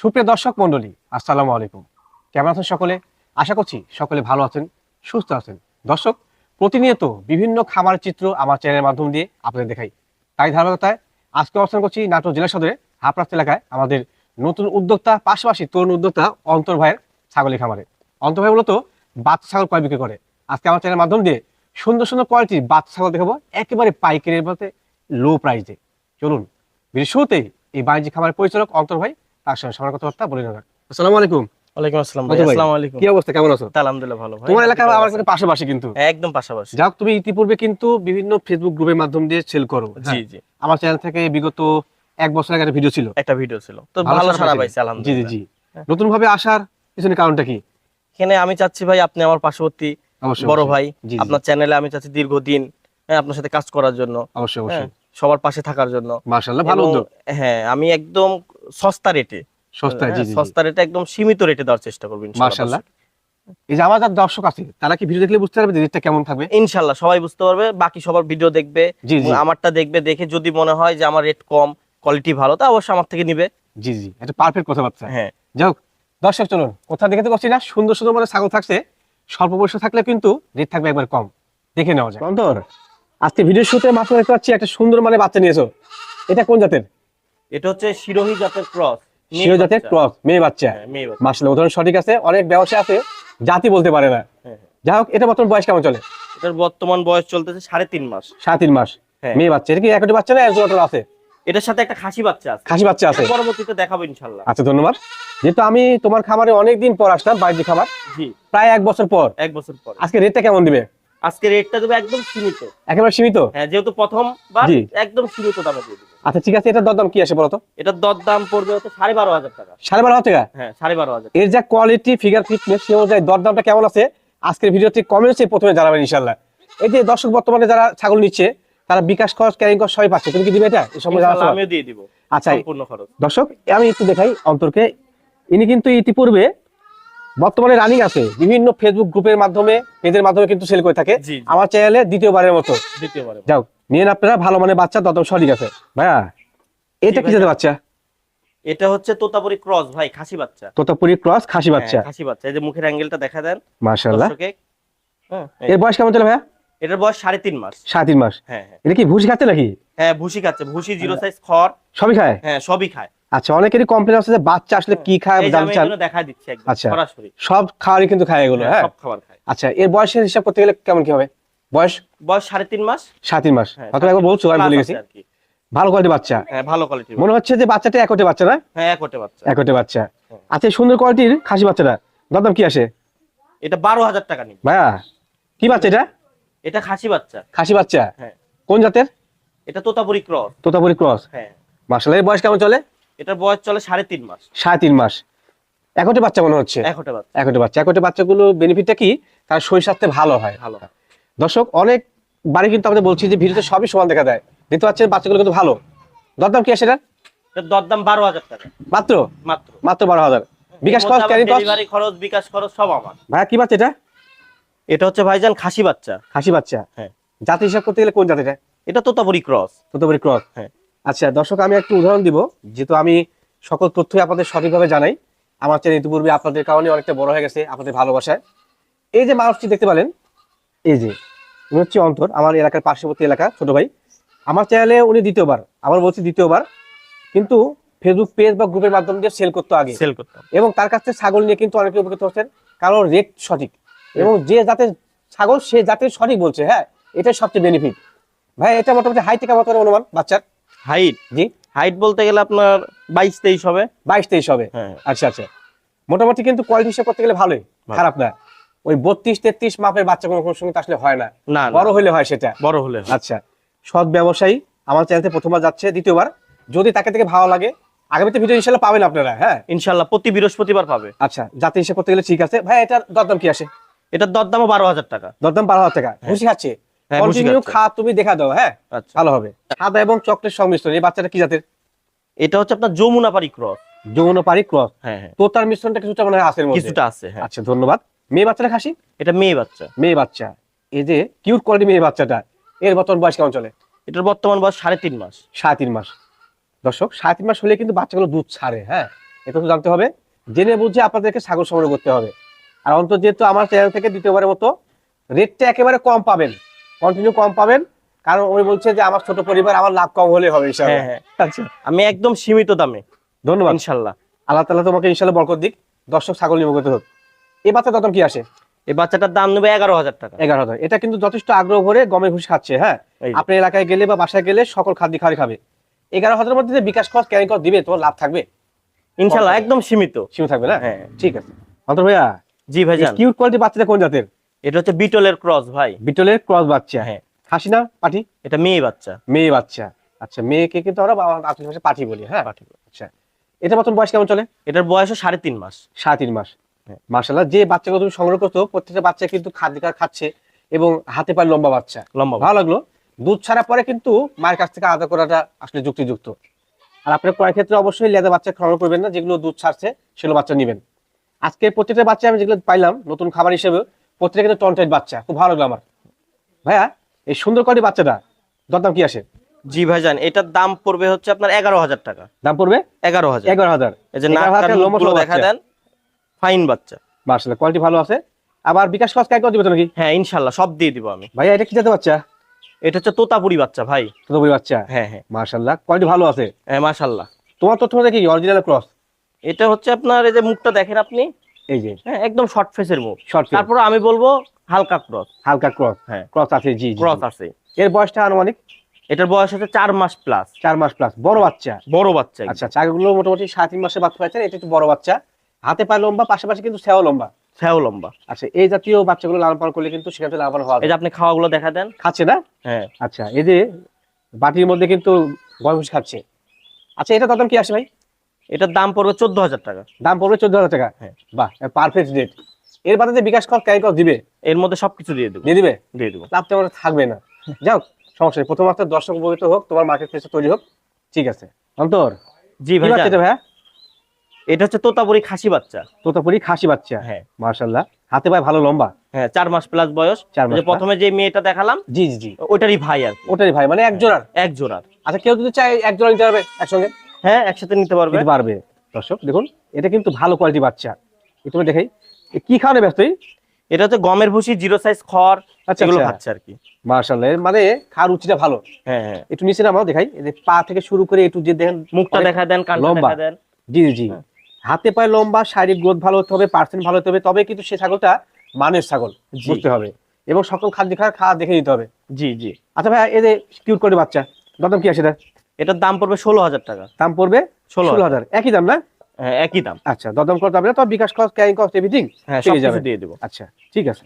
সুপ্রিয় দর্শক মন্ডলী আসসালামু আলাইকুম। কেমন আছেন সকলে? আশা করছি সকলে ভালো আছেন, সুস্থ আছেন। দর্শক, প্রতিনিয়ত বিভিন্ন খামারের চিত্র আমার চ্যানেলের মাধ্যম দিয়ে আপনাদের দেখাই। তাই ধারাবাহিকতায় আজকে অবস্থান করছি নাটোর জেলা সদরে হাপরাস্ত এলাকায় আমাদের নতুন উদ্যোক্তা, পাশাপাশি তরুণ উদ্যোক্তা অন্তর ভাইয়ের ছাগলের খামারে। অন্তর ভাই মূলত বাচ্চা ছাগল ক্রয় বিক্রি করে। আজকে আমার চ্যানেলের মাধ্যম দিয়ে সুন্দর সুন্দর কোয়ালিটির বাচ্চা ছাগল দেখাবো, একেবারে পাইকারি মধ্যে লো প্রাইসে চলুন শুরুতেই এই বাণিজ্যিক খামারের পরিচালক অন্তর ভাই সবার কথাবার্তা বলে আসসালামু আলাইকুম। ওয়ালাইকুম আসসালাম ভাই। আসসালামু আলাইকুম কি অবস্থা? কেমন আছো? আলহামদুলিল্লাহ ভালো ভাই। তোমার এলাকা আমার কাছে পাশাপাশি কিন্তু। একদম পাশাপাশি। যাক তুমি ইতিপূর্বে কিন্তু বিভিন্ন ফেসবুক গ্রুপের মাধ্যম দিয়ে সেল করো জি। জি। আমার চ্যানেল থেকে বিগত এক বছর আগে একটা ভিডিও ছিল। একটা ভিডিও ছিল। তো ভালো ভালো সাড়া পাইছে। পাইছে জি জি আলহামদুলিল্লাহ জি। নতুন ভাবে আসার পিছনে কারণটা কি? এখানে আমি চাচ্ছি ভাই আপনি আমার পার্শ্ববর্তী অবশ্যই বড় ভাই। আপনার চ্যানেলে আমি চাচ্ছি দীর্ঘদিন হ্যাঁ, আপনার সাথে কাজ করার জন্য। অবশ্যই হ্যাঁ, অবশ্যই। সবার পাশে থাকার জন্য। ভালো উদ্যোগ। হ্যাঁ আমি একদম সস্তা রেটে সস্তায় জি জি। সস্তা রেটে একদম সীমিত রেটে দেওয়ার চেষ্টা করবেন মার্শাল্লাহ এই যে আমার যারা দর্শক আছে তারা কি ভিডিও দেখলে বুঝতে পারবে যে রেটটা কেমন থাকবে? ইনশাল্লাহ সবাই বুঝতে পারবে বাকি সবার ভিডিও দেখবে আমারটা দেখবে দেখে যদি মনে হয় যে আমার রেট কম কোয়ালিটি ভালো তা অবশ্যই আমার থেকে নিবে। জি জি এটা পারফেক্ট কথাবার্তা। হ্যাঁ। যাই হোক দর্শক চলুন কোথা দেখে তো করছি না সুন্দর সুন্দর মানে ছাগল থাকছে স্বল্প বয়স থাকলে কিন্তু রেট থাকবে একবার কম। দেখে নেওয়া যায় অন্তর আজকে ভিডিও শুতে মাত্র দেখতে পাচ্ছি একটা সুন্দর মানে বাচ্চা নিয়েছো। এটা কোন জাতের? এটা হচ্ছে শিরোহী জাতের ক্রস শিরো জাতের ক্রস মেয়ে বাচ্চা। মেয়ে মাসলে উদাহরণ সঠিক আছে অনেক ব্যবসা আছে জাতি বলতে পারে না। হ্যাঁ, হ্যাঁ। যাই হোক এটা বর্তমান বয়স কেমন চলে? এটার বর্তমান বয়স চলতেছে সাড়ে তিন মাস। সাড়ে তিন মাস। হ্যাঁ। মেয়ে বাচ্চা এটা কি একটি বাচ্চা না একজন আছে? এটার সাথে একটা খাসি বাচ্চা আছে। খাসি বাচ্চা আছে? পরবর্তীতে দেখাবো ইনশাল্লাহ আচ্ছা ধন্যবাদ। যেহেতু আমি তোমার খামারে অনেকদিন পর আসলাম বাড়ির খাবার জি। প্রায় এক বছর পর। এক বছর পর। আজকে রেটটা কেমন দিবে? আজকে রেটটা দেবো একদম সীমিত। একেবারে সীমিত? হ্যাঁ যেহেতু প্রথমবার জি। একদম সীমিত দামে দিয়ে দেবো। আচ্ছা ঠিক আছে এটার দরদাম কি আসে বলতো? এটার দর দাম পড়বে হচ্ছে সাড়ে বারো হাজার টাকা। সাড়ে বারো হাজার টাকা? হ্যাঁ সাড়ে বারো হাজার এর যা কোয়ালিটি ফিগার ফিটনেস সে অনুযায়ী দরদামটা কেমন আছে? আজকের ভিডিওতে কমেন্টসে প্রথমে জানাবেন ইনশাল্লাহ এই যে দর্শক বর্তমানে যারা ছাগল নিচ্ছে তারা বিকাশ খরচ ক্যারিং খরচ সবাই পাচ্ছে। তুমি কি দিবে এটা? এই সময়। আমিও দিয়ে দিব। আচ্ছা সম্পূর্ণ খরচ। দর্শক আমি একটু দেখাই অন্তরকে। ইনি কিন্তু ইতিপূর্বে বর্তমানে রানিং আছে। বিভিন্ন ফেসবুক গ্রুপের মাধ্যমে পেজের মাধ্যমে কিন্তু সেল করে থাকে। আমার চ্যানেলে দ্বিতীয়বারের মতো। দ্বিতীয়বারে যাও নিয়ে আপনারা ভালো মানে বাচ্চা দরদাম সঠিক আছে। ভাইয়া এটা কি। জাতের বাচ্চা? এটা হচ্ছে তোতাপুরি ক্রস ভাই খাসি বাচ্চা। তোতাপুরি ক্রস খাসি বাচ্চা। হ্যাঁ, খাসি বাচ্চা। এই যে মুখের অ্যাঙ্গেলটা দেখা দেন। মাশাআল্লাহ। হ্যাঁ এর বয়স কেমন চলে ভাইয়া? এটার বয়স সাড়ে তিন মাস। সাড়ে তিন মাস। হ্যাঁ হ্যাঁ। এটা কি ভুসি খাচ্ছে নাকি? হ্যাঁ ভুসি খাচ্ছে। ভুসি জিরো সাইজ খড়। সবই খায়? হ্যাঁ সবই খায়। আচ্ছা অনেকেরই কমপ্লেন আছে যে বাচ্চা আসলে কি খায় জানতে চান। দেখা দিচ্ছি একদম আচ্ছা। সরাসরি। সব খাওয়ারই কিন্তু খায় এগুলো হ্যাঁ, হ্যাঁ? সব খাবার খায়। আচ্ছা এর বয়সের হিসাব করতে গেলে কেমন কি হবে? বয়স? বয়স সাড়ে তিন মাস। সাড়ে তিন মাস। হ্যাঁ, হয়তো একবার বলছো? আমি ভুলে গেছি। ভালো কোয়ালিটি বাচ্চা। হ্যাঁ ভালো কোয়ালিটির মনে হচ্ছে যে বাচ্চাটা একটে বাচ্চা না? হ্যাঁ একটে বাচ্চা। একটে বাচ্চা। হ্যাঁ। আচ্ছা সুন্দর কোয়ালিটির খাসি বাচ্চাটা দরদাম কি আসে? এটা বারো হাজার টাকা নিবে ভাইয়া কি বাচ্চা এটা? এটা খাসি বাচ্চা। খাসি বাচ্চা? হ্যাঁ। কোন জাতের? এটা তোতাপুরি ক্রস। তোতাপুরি ক্রস। হ্যাঁ। মাসাল এর বয়স কেমন চলে? এটার বয়স চলে সাড়ে তিন মাস। সাড়ে তিন মাস। একটে বাচ্চা মনে হচ্ছে? একটে বাচ্চা। একটে বাচ্চা। একটে বাচ্চাগুলো বেনিফিটটা কি? তার শরীর স্বাস্থ্যে ভালো হয়। ভালো। দর্শক অনেক বাড়ি কিন্তু আমাদের বলছি যে ভিডিওতে সবই সমান দেখা দেয়। দেখতে পাচ্ছেন বাচ্চাগুলো কিন্তু ভালো। দরদাম কি আসে এটা দরদাম বারো হাজার টাকা। মাত্র? মাত্র। মাত্র বারো হাজার। বিকাশ খরচ ক্যারি খরচ? ডেলিভারি খরচ বিকাশ খরচ সব আমার। ভাইয়া কি বাচ্চা এটা? এটা হচ্ছে ভাইজান খাসি বাচ্চা। খাসি বাচ্চা। হ্যাঁ। জাতি হিসাব করতে গেলে কোন জাতিটা? এটা তোতাপুরি ক্রস। তোতাপুরি ক্রস। হ্যাঁ। আচ্ছা দর্শক আমি একটু উদাহরণ দিব। যেহেতু আমি সকল তথ্যই আপনাদের সঠিকভাবে জানাই আমার চ্যানেল ইতিপূর্বে আপনাদের কারণে অনেকটা বড় হয়ে গেছে আপনাদের ভালোবাসায়। এই যে মানুষটি দেখতে পেলেন এই যে উনি হচ্ছে অন্তর আমার এলাকার পার্শ্ববর্তী এলাকা ছোট ভাই। আমার চ্যানেলে উনি দ্বিতীয়বার আবার বলছি দ্বিতীয়বার কিন্তু ফেসবুক পেজ বা গ্রুপের মাধ্যমে দিয়ে সেল করতো আগে। সেল করতো। এবং তার কাছ থেকে ছাগল নিয়ে কিন্তু অনেকে উপকৃত হচ্ছেন কারণ রেট সঠিক। এবং যে জাতের ছাগল সে জাতের সঠিক বলছে হ্যাঁ এটাই সবচেয়ে বেনিফিট ভাই এটা মোটামুটি হাই কেমন করে অনুমান বাচ্চার। হাইট জি। হাইট বলতে গেলে আপনার বাইশ তেইশ হবে? বাইশ তেইশ হবে। হ্যাঁ আচ্ছা আচ্ছা। মোটামুটি কিন্তু কোয়ালিটি হিসাব করতে গেলে ভালোই। ভালো। খারাপ না। ওই বত্রিশ তেত্রিশ মাপের বাচ্চা কোনো সঙ্গে আসলে হয় না। না বড় হলে হয় সেটা। বড় হলে আচ্ছা। সৎ ব্যবসায়ী আমার চ্যানেলে প্রথমবার যাচ্ছে দ্বিতীয়বার। যদি তাকে থেকে ভালো লাগে আগামীতে ভিডিও ইনশাল্লাহ পাবেন আপনারা হ্যাঁ? ইনশাল্লাহ প্রতি বৃহস্পতিবার পাবে। আচ্ছা জাতি হিসাব করতে গেলে ঠিক আছে। ভাই এটার দরদাম কি আসে? এটার দরদামও বারো হাজার টাকা। দরদাম বারো হাজার টাকা। খুশি খাচ্ছে হ্যাঁ, ভুসি কন্টিনিউ খাচ্ছে। খা তুমি দেখা দাও হ্যাঁ? আচ্ছা। ভালো হবে। সাদা এবং চকলেট সংমিশ্রণ এই বাচ্চাটা কি জাতের? এটা হচ্ছে আপনার যমুনাপাড়ি ক্রস। ক্রস। হ্যাঁ হ্যাঁ। তো মিশ্রণটা কিছুটা মনে হয় আছে কিছুটা আছে হ্যাঁ। আচ্ছা ধন্যবাদ। মেয়ে বাচ্চাটা খাসি? এটা মেয়ে বাচ্চা। মেয়ে বাচ্চা। এই যে কিউট কোয়ালিটি মেয়ে বাচ্চাটা এর বর্তমান বয়স কেমন চলে? এটার বর্তমান বয়স সাড়ে তিন মাস। সাড়ে তিন মাস। দর্শক সাড়ে তিন মাস হলে কিন্তু বাচ্চাগুলো দুধ ছাড়ে হ্যাঁ? এটা তো জানতে হবে। জেনে বুঝে আপনাদেরকে ছাগল সংগ্রহ করতে হবে। আর অন্তত যেহেতু আমার চ্যানেল থেকে দ্বিতীয়বারের মতো রেটটা একেবারে কম পাবেন। কন্টিনিউ কম পাবেন। কারণ উনি বলছে যে আমার ছোট পরিবার আমার লাভ কম হলে হবে হ্যাঁ হ্যাঁ। আচ্ছা। আমি একদম সীমিত দামে। ধন্যবাদ। ইনশাল্লাহ আল্লাহ তাআলা তোমাকে ইনশাআল্লাহ বরকত দিক। দর্শক ছাগল নিমগত হোক। এই বাচ্চা দাম কি আসে? এই বাচ্চাটার দাম নেবে এগারো হাজার টাকা। এগারো হাজার। এটা কিন্তু যথেষ্ট আগ্রহ ভরে গমে ঘুষ খাচ্ছে হ্যাঁ। আপনার এলাকায় গেলে বা বাসায় গেলে সকল খাদ্য খাওয়াই খাবে। এগারো হাজারের মধ্যে যে বিকাশ খরচ ক্যারিং খরচ দিবে তোমার লাভ থাকবে। ইনশাল্লাহ একদম সীমিত। সীমিত থাকবে না? হ্যাঁ। ঠিক আছে। অন্তর ভাইয়া জি ভাইজান। কিউট কোয়ালিটি বাচ্চাটা কোন জাতের? এটা হচ্ছে বিটলের ক্রস ভাই। বিটলের ক্রস বাচ্চা। হ্যাঁ। খাসি না? পাঠি? এটা মেয়ে বাচ্চা। মেয়ে বাচ্চা। আচ্ছা মেয়েকে কিন্তু আমরা বাবা- আত্মীয় ভাষায় পাঠি বলি হ্যাঁ? পাঠি। আচ্ছা এটা মতন বয়স কেমন চলে? এটার বয়সও সাড়ে তিন মাস। সাড়ে তিন মাস। হ্যাঁ। মার্শাল্লাহ যে বাচ্চাগুলো তুমি সংগ্রহ করছ প্রত্যেকটা বাচ্চা কিন্তু খাদ্য খাচ্ছে এবং হাতে পায়ে লম্বা বাচ্চা। লম্বা ভালো লাগল? দুধ ছাড়া পরে কিন্তু মায়ের কাছ থেকে আলাদা করাটা আসলে যুক্তিযুক্ত। আর আপনার কয়েক ক্ষেত্রে অবশ্যই লেদা বাচ্চা খাওয়ানো করবেন না যেগুলো দুধ ছাড়ছে সেগুলো বাচ্চা নেবেন। আজকে প্রত্যেকটা বাচ্চা আমি যেগুলো পাইলাম নতুন খাবার হিসেবে প্রত্যেকটা কিন্তু টনটাইট বাচ্চা খুব ভালো লাগল আমার ভাইয়া এই সুন্দর কোয়ালিটি বাচ্চাটা দরদাম কি আসে? জি ভাইজান এটার দাম পড়বে হচ্ছে আপনার এগারো হাজার টাকা। দাম পড়বে? এগারো হাজার। এগারো হাজার। এই যে এগারো নাক হাজার কান লম্বা মুখগুলো সহ দেখা দেন ফাইন বাচ্চা। মার্শাল্লাহ কোয়ালিটি ভালো আছে। আবার বিকাশ খরচ কাজ দিবে তো নাকি? হ্যাঁ ইনশাল্লাহ সব দিয়ে দিব আমি। ভাইয়া এটা কি জাতের বাচ্চা? এটা হচ্ছে তোতাপুরি বাচ্চা ভাই। তোতাপুরি বাচ্চা? হ্যাঁ হ্যাঁ। মার্শাল্লাহ কোয়ালিটি ভালো আছে। হ্যাঁ মাশাল্লাহ তোমার তথ্য মধ্যে কি অরিজিনাল ক্রস এটা হচ্ছে আপনার এই যে মুখটা দেখেন আপনি। এই যে হ্যাঁ একদম শর্ট ফেসের মুখ শর্ট তারপর আমি বলব হালকা ক্রস হালকা ক্রস হ্যাঁ ক্রস আছে জি ক্রস আছে। এর বয়সটা আনুমানিক? এটার বয়স হচ্ছে চার মাস প্লাস চার মাস প্লাস বড় বাচ্চা? বড় বাচ্চা। আচ্ছা চাগুলো মোটামুটি সাড়ে তিন মাসে বাচ্চা পাচ্ছেন এটা একটু বড় বাচ্চা। হাতে পায়ে লম্বা পাশাপাশি কিন্তু সেও লম্বা। সেও লম্বা। আচ্ছা এই জাতীয় বাচ্চাগুলো লালন পালন করলে কিন্তু সেখানে লালন পালন হওয়া এই যায় যে আপনি খাওয়াগুলো দেখা দেন। খাচ্ছে না? হ্যাঁ। আচ্ছা এই যে বাটির মধ্যে কিন্তু গরম খাচ্ছে। আচ্ছা এটা দাম কি আসে ভাই? এটার দাম পড়বে চোদ্দ হাজার টাকা। দাম পড়বে চোদ্দ হাজার টাকা? হ্যাঁ। বাহ পারফেক্ট রেট এর বাদে যে বিকাশ কর ক্যারি কর দিবে? এর মধ্যে সবকিছু দিয়ে দেবে। দিয়ে দিবে? দিয়ে দেবো। লাভ তেমন থাকবে না। যাও সমস্যা নেই। প্রথম মাত্র দর্শক উপকৃত হোক তোমার মার্কেট প্লেসে তৈরি হোক। ঠিক আছে। অন্তর জি ভাই এটা ভাইয়া? এটা হচ্ছে তোতাপুরি খাসি বাচ্চা। তোতাপুরি খাসি বাচ্চা। হ্যাঁ। মার্শাল্লাহ হাতে পায়ে ভালো লম্বা। হ্যাঁ চার মাস প্লাস বয়স। চার মাস প্রথমে যে মেয়েটা দেখালাম জি জি ওইটারই ভাই আর কি। ওটাই ভাই মানে এক জোড়ার এক জোড়ার আচ্ছা কেউ যদি চায় এক জোড়া নিতে পারবে একসঙ্গে? হ্যাঁ একসাথে নিতে পারবে। পারবে। দর্শক দেখুন এটা কিন্তু ভালো কোয়ালিটি বাচ্চা। তুমি দেখাই। কি খাওয়ানো ব্যস্ত এটা হচ্ছে গমের ভুসি জিরো সাইজ খড় আচ্ছা এগুলো আচ্ছা। খাচ্ছে আর কি। মার্শাল্লাহ মানে খাওয়ার রুচিটা ভালো। হ্যাঁ হ্যাঁ। একটু নিচে নামাও দেখাই। যে পা থেকে শুরু করে একটু যে দেখেন মুখটা দেখা দেন। দেখা দেন। জি জি হ্যাঁ। হাতে পায়ে লম্বা শারীরিক গ্রোথ ভালো হতে হবে পার্সেন্ট ভালো হতে হবে তবে কিন্তু সে ছাগলটা মানের ছাগল বুঝতে হবে। এবং সকল খাদ্য খাওয়া খাওয়া দেখে নিতে হবে। জি জি। আচ্ছা ভাই এই যে কিউট করে বাচ্চা দাম কি আছে এটার দাম পড়বে ষোলো হাজার টাকা। দাম পড়বে ষোলো হাজার। একই দাম না? হ্যাঁ একই দাম। আচ্ছা দদম করতে হবে না তো bKash cost carrying cost everything হ্যাঁ দিয়ে দেবো। আচ্ছা ঠিক আছে।